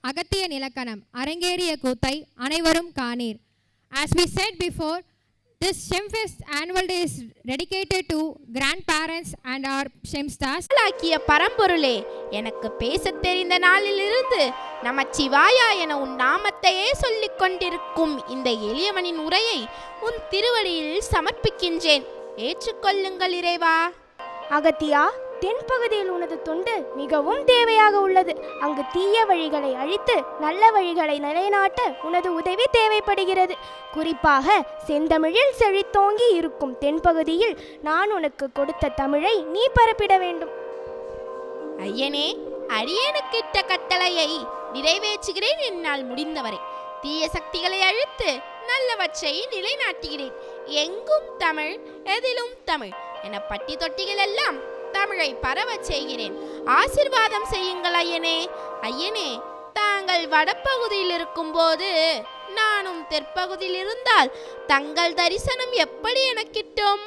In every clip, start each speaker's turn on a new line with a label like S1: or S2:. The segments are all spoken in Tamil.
S1: அகத்திய நிலக்கணம். அரங்கேறிய கூத்தை அனைவரும் காணீர். As we said before, this Shemfest annual day is dedicated to grandparents and our Shemstars.
S2: ஆக்கிய பரம்பொருளே எனக்கு பேசத் தெரிந்த நாளிலிருந்து நமச்சிவாயா என உன் நாமத்தையே சொல்லிக் கொண்டிருக்கும் இந்த எளியவனின் உரையை உன் திருவடியில் சமர்ப்பிக்கின்றேன். ஏற்றுக்கொள்ளுங்கள் இறைவா.
S3: அகத்தியா தென்பகுதியில் உனது தொண்டு மிகவும் தேவையாக உள்ளது. அங்கு தீய வழிகளை அழித்து நல்ல வழிகளை நிலைநாட்ட உனது உதவி தேவைப்படுகிறது. குறிப்பாக செந்தமிழில் செழித்தோங்கி இருக்கும் தென்பகுதியில் நான் உனக்கு கொடுத்த தமிழை நீ பரப்பிட வேண்டும்.
S2: ஐயனே அரியனுக்கிட்ட கட்டளையை நிறைவேற்றுகிறேன் என்னால் முடிந்தவரை. தீய சக்திகளை அழித்து நல்லவற்றை நிலைநாட்டுகிறேன். எங்கும் தமிழ் எதிலும் தமிழ். என பட்டி தொட்டிகள் எல்லாம் தமிழை பரவச் செய்கிறேன். ஆசிர்வாதம் செய்யுங்கள் ஐயனே. ஐயனே தாங்கள் வடப்பகுதியில் இருக்கும்போது நானும் தெற்பகுதியில் இருந்தால் தங்கள் தரிசனம் எப்படி எனக் கிட்டும்?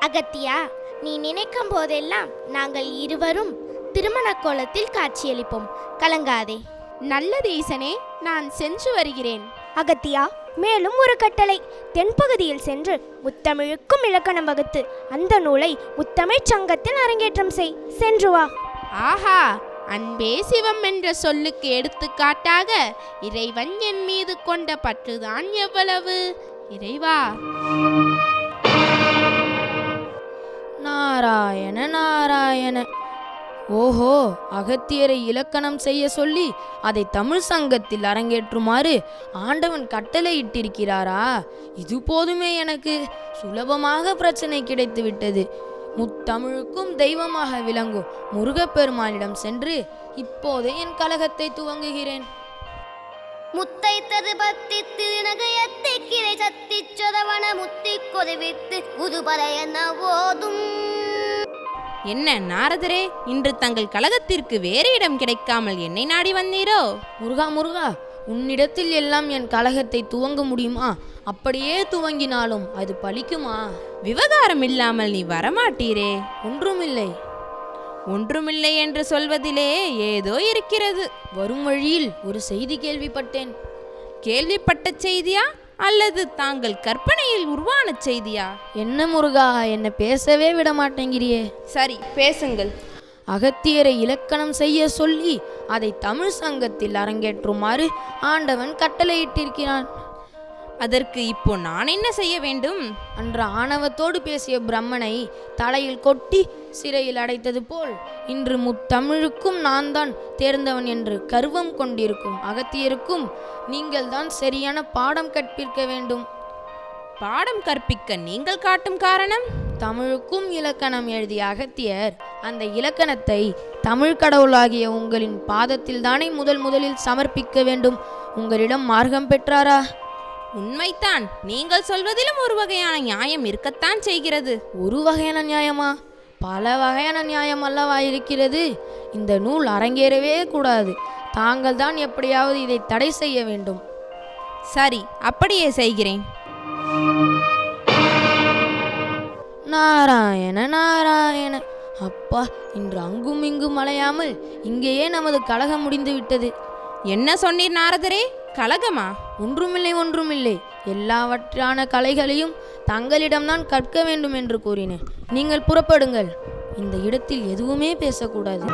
S4: அகத்தியா நீ நினைக்கும் போதெல்லாம் நாங்கள் இருவரும் திருமண கோலத்தில் காட்சியளிப்போம். கலங்காதே.
S2: நல்லது ஈசனே. நான் சென்று வருகிறேன்.
S3: அகத்தியா மேலும் ஒரு கட்டளை. தென்பகுதியில் சென்று முத்தமிழுக்கும் இலக்கணம் வகுத்து அந்த நூலை முத்தமிழ்ச் சங்கத்தில் அரங்கேற்றம் செய் சென்று வா.
S2: ஆஹா அன்பே சிவம் என்ற சொல்லுக்கு எடுத்துக்காட்டாக இறைவன் என் மீது கொண்ட பற்றுதான் எவ்வளவு? இறைவா.
S5: நாராயண நாராயண. ஓஹோ அகத்தியரை இலக்கணம் செய்ய சொல்லி அதை தமிழ் சங்கத்தில் அரங்கேற்றுமாறு ஆண்டவன் கட்டளையிட்டிருக்கிறாரா இது போதுமே எனக்கு. சுலபமாக பிரச்சனை கிடைத்துவிட்டது முத்தமிழுக்கும் தெய்வமாக விளங்கும் முருகப்பெருமானிடம் சென்று இப்போதே என் கலகத்தை துவங்குகிறேன்.
S4: முத்தை ததுபத்தி திருநகையத்தை கிளை சத்தி சொதவன முத்தி கொதவித்து புதுபலையன ஓதும்.
S2: என்ன நாரதரே இன்று தங்கள் கழகத்திற்கு வேறு இடம் கிடைக்காமல் என்னை நாடி வந்தீரோ?
S5: முருகா முருகா உன்னிடத்தில் எல்லாம் என் கலகத்தை துவங்க முடியுமா? அப்படியே துவங்கினாலும் அது பலிக்குமா
S2: விவகாரம் இல்லாமல் நீ வரமாட்டீரே.
S5: ஒன்றுமில்லை.
S2: ஒன்றுமில்லை என்று சொல்வதிலே ஏதோ இருக்கிறது.
S5: வரும் வழியில் ஒரு செய்தி கேள்விப்பட்டேன்.
S2: கேள்விப்பட்ட செய்தியா? அல்லது தாங்கள் கற்பனையில் உருவான செய்தியா?
S5: என்ன முருகா என்னை பேசவே விட மாட்டேங்கிறியே
S2: சரி பேசுங்கள்.
S5: அகத்தியரை இலக்கணம் செய்ய சொல்லி அதை தமிழ் சங்கத்தில் அரங்கேற்றுமாறு ஆண்டவன் கட்டளையிட்டிருக்கிறான்.
S2: அதற்கு இப்போ நான் என்ன செய்ய வேண்டும்?
S5: அன்று ஆணவத்தோடு பேசிய பிரம்மனை தலையில் கொட்டி சிறையில் அடைத்தது போல் இன்று முத்தமிழுக்கும் நான் தான் தேர்ந்தவன் என்று கர்வம் கொண்டிருக்கும் அகத்தியருக்கும் நீங்கள்தான் சரியான பாடம் கற்பிக்க வேண்டும்.
S2: பாடம் கற்பிக்க நீங்கள் காட்டும் காரணம்?
S5: தமிழுக்கும் இலக்கணம் எழுதிய அகத்தியர் அந்த இலக்கணத்தை தமிழ் கடவுளாகிய உங்களின் பாதத்தில் தானே முதல் முதலில் சமர்ப்பிக்க வேண்டும். உங்களிடம் மார்க்கம் பெற்றாரா?
S2: உண்மைத்தான் நீங்கள் சொல்வதிலும் ஒரு வகையான நியாயம் இருக்கத்தான் செய்கிறது.
S5: ஒரு வகையான நியாயமா? பல வகையான நியாயம் அல்லவா இருக்கிறது? இந்த நூல் அரங்கேறவே கூடாது. தாங்கள் தான் எப்படியாவது இதை தடை செய்ய வேண்டும்.
S2: சரி அப்படியே செய்கிறேன்.
S5: நாராயண நாராயண. அப்பா இன்று அங்கும் இங்கும் அலையாமல் இங்கேயே நமது கலகம் முடிந்து விட்டது
S2: என்ன சொன்னீர் நாரதரே? கலகமா?
S5: ஒன்றுமில்லை ஒன்றுமில்லை. எல்லாவற்றான கலைகளையும் தங்களிடம்தான் கற்க வேண்டும் என்று கூறினேன். நீங்கள் புறப்படுங்கள். இந்த இடத்தில் எதுவுமே பேசக்கூடாது.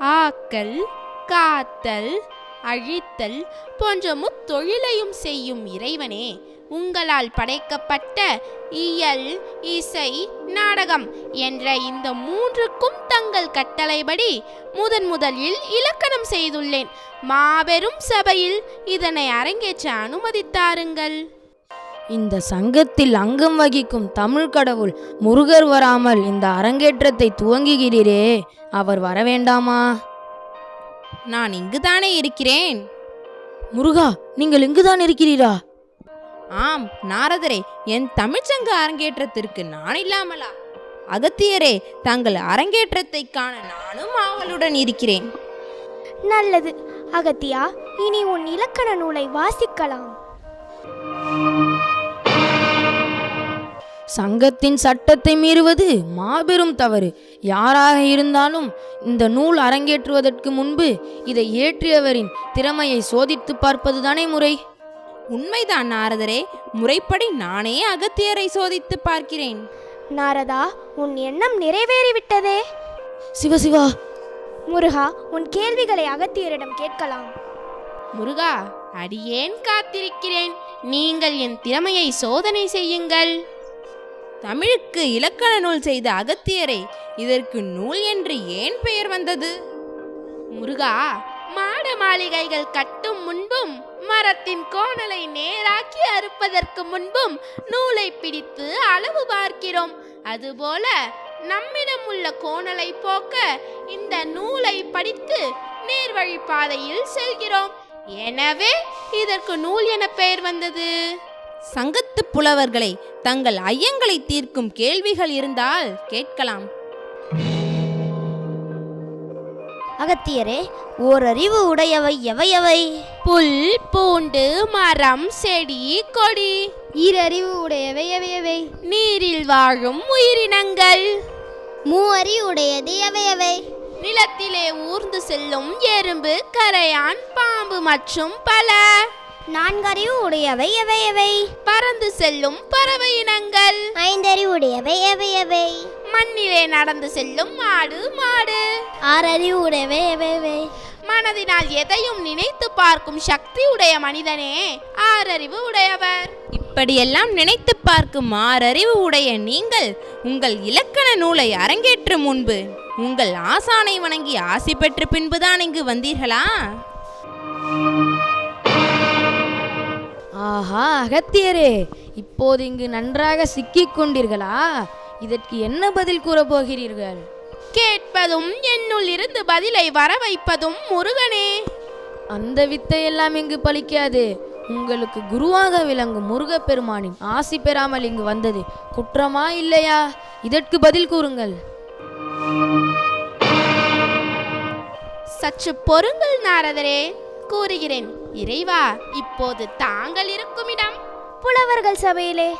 S2: ஆக்கள் காத்தல் அழித்தல் போன்ற முத்தொழிலையும் செய்யும் இறைவனே உங்களால் படைக்கப்பட்ட இயல் இசை நாடகம் என்ற இந்த மூன்றுக்கும் தங்கள் கட்டளைப்படி முதன் முதலில் இலக்கணம் செய்துள்ளேன். மாபெரும் சபையில் இதனை அரங்கேற்ற அனுமதித்தாருங்கள்.
S5: இந்த சங்கத்தில் அங்கம் வகிக்கும் தமிழ் கடவுள் முருகர் வராமல் இந்த அரங்கேற்றத்தை துவங்குகிறீரே அவர் வரவேண்டாமா?
S2: நான் இங்குதானே இருக்கிறேன்?
S5: முருகா நீங்கள் இங்குதான் இருக்கிறீரா?
S2: ஆம் நாரதரே என் தமிழ்ச்சங்க அரங்கேற்றத்திற்கு நான் இல்லாமலா?
S6: அகத்தியரே தங்கள் அரங்கேற்றத்தை காண நானும் ஆவலுடன் இருக்கிறேன்.
S3: நல்லது அகத்தியா இனி உன் இலக்கண நூலை வாசிக்கலாம்.
S5: சங்கத்தின் சட்டத்தை மீறுவது மாபெரும் தவறு. யாராக இருந்தாலும் இந்த நூல் அரங்கேற்றுவதற்கு முன்பு இதை ஏற்றியவரின் திறமையை சோதித்து பார்ப்பதுதானே முறை.
S6: உண்மைதான் நாரதரே. முறைப்படி நானே அகத்தியரை சோதித்து பார்க்கிறேன்.
S3: நாரதா உன் எண்ணம் நிறைவேறிவிட்டதே.
S5: சிவசிவா
S3: முருகா உன் கேள்விகளை அகத்தியரிடம் கேட்கலாம்.
S2: முருகா அடியேன் காத்திருக்கிறேன். நீங்கள் என் திறமையை சோதனை செய்யுங்கள்.
S6: தமிழுக்கு இலக்கண நூல் செய்த அகத்தியரை இதற்கு நூல் என்று ஏன் பெயர் வந்தது?
S2: முருகா மாட மாளிகைகள் கட்டும் முன்பும் மரத்தின் கோணலை நேராக்கி அறுப்பதற்கு முன்பும் நூலை பிடித்து அளவு பார்க்கிறோம். அதுபோல நம்மிடம் உள்ள கோணலை போக்க இந்த நூலை படித்து நேர்வழி பாதையில் செல்கிறோம். எனவே இதற்கு நூல் என பெயர் வந்தது.
S6: சங்கத்து புலவர்களை தங்கள் ஐயங்களை தீர்க்கும் கேள்விகள் இருந்தால் கேட்கலாம்.
S4: அகத்தியரே ஓரறிவு உடையவை எவையவை?
S2: புல் பூண்டு மரம் செடி கொடி.
S1: ஈரறிவு உடையவை எவையவை?
S2: நீரில் வாழும் உயிரினங்கள்.
S4: மூவறிவு உடையது எவையவை?
S2: நிலத்திலே ஊர்ந்து செல்லும் எறும்பு கரையான் பாம்பு மற்றும் பல.
S4: நான்கறிவு உடையவை எவையவை
S2: பறந்து செல்லும் பறவை இனங்கள்.
S4: ஐந்தறிவு உடையவை எவையவை
S2: மண்ணிலே நடந்து செல்லும் மாடு மாடு.
S4: ஆறறிவு உடையவை எவையவை
S2: மனதினால் எதையும் நினைத்து பார்க்கும் சக்தி உடைய மனிதனே ஆறறிவு உடையவர்.
S6: இப்படியெல்லாம் நினைத்து பார்க்கும் மாறறிவு உடைய நீங்கள் உங்கள் இலக்கண நூலை அரங்கேற்றும் முன்பு உங்கள் ஆசானை வணங்கி ஆசி பெற்ற பின்புதான் இங்கு வந்தீர்களா?
S5: ஆஹா அகத்தியரே இப்போது இங்கு நன்றாக சிக்கிக் கொண்டீர்களா இதற்கு என்ன பதில் கூறப் போகிறீர்கள்
S2: கேட்பதும் என்னுள் இருந்து பதிலை வர வைப்பதும் முருகனே.
S5: அந்த வித்தையெல்லாம் இங்கு பலிக்காது. உங்களுக்கு குருவாக விளங்கும் முருகப்பெருமானின் ஆசி பெறாமல் இங்கு வந்தது குற்றமா இல்லையா? இதற்கு பதில் கூறுங்கள்.
S2: சற்று பொறுங்கள் நாரதரே கூறுகிறேன். இறைவா இப்போது தாங்கள் இருக்கும் இடம்
S3: புலவர்கள் சபையிலே.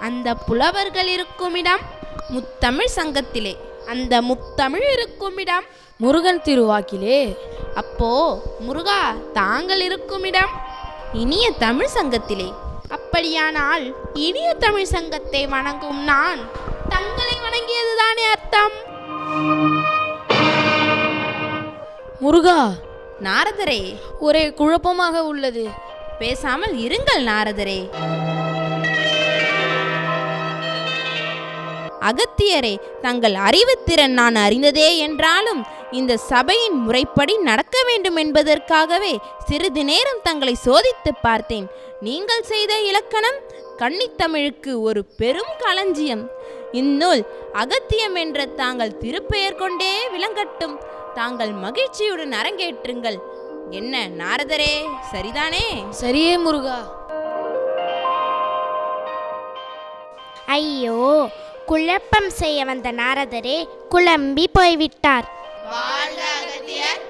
S2: அந்த புலவர்கள் இருக்கும் இடம்
S6: முத்தமிழ் சங்கத்திலே.
S2: அந்த முத்தமிழ் இருக்கும் இடம்
S5: முருகன் திருவாக்கிலே.
S2: அப்போ முருகா தாங்கள் இருக்கும் இடம்
S6: இனிய தமிழ் சங்கத்திலே.
S2: அப்படியானால் இனிய தமிழ் சங்கத்தை வணங்கும் நான் தங்களை வணங்கியதுதானே அர்த்தம்?
S5: முருகா
S6: நாரதரே.
S5: ஒரே குழப்பமாக உள்ளது.
S6: பேசாமல் இருங்கள் நாரதரே. அகத்தியரே தங்கள் அறிவுத்திறன் நான் அறிந்ததே என்றாலும் இந்த சபையின் முறைப்படி நடக்க வேண்டும் என்பதற்காகவே சிறிது நேரம் தங்களை சோதித்து பார்த்தேன். நீங்கள் செய்த இலக்கணம் கன்னித்தமிழுக்கு ஒரு பெரும் களஞ்சியம். இந்நூல் அகத்தியம் என்ற தாங்கள் திருப்பெயர் கொண்டே விளங்கட்டும். தாங்கள் மகிழ்ச்சியுடன் அரங்கேற்றுங்கள். என்ன நாரதரே சரிதானே?
S5: சரியே முருகா.
S4: ஐயோ குழப்பம் செய்ய வந்த நாரதரே குழம்பி போய்விட்டார்.
S2: வாழ்க அகத்தியர்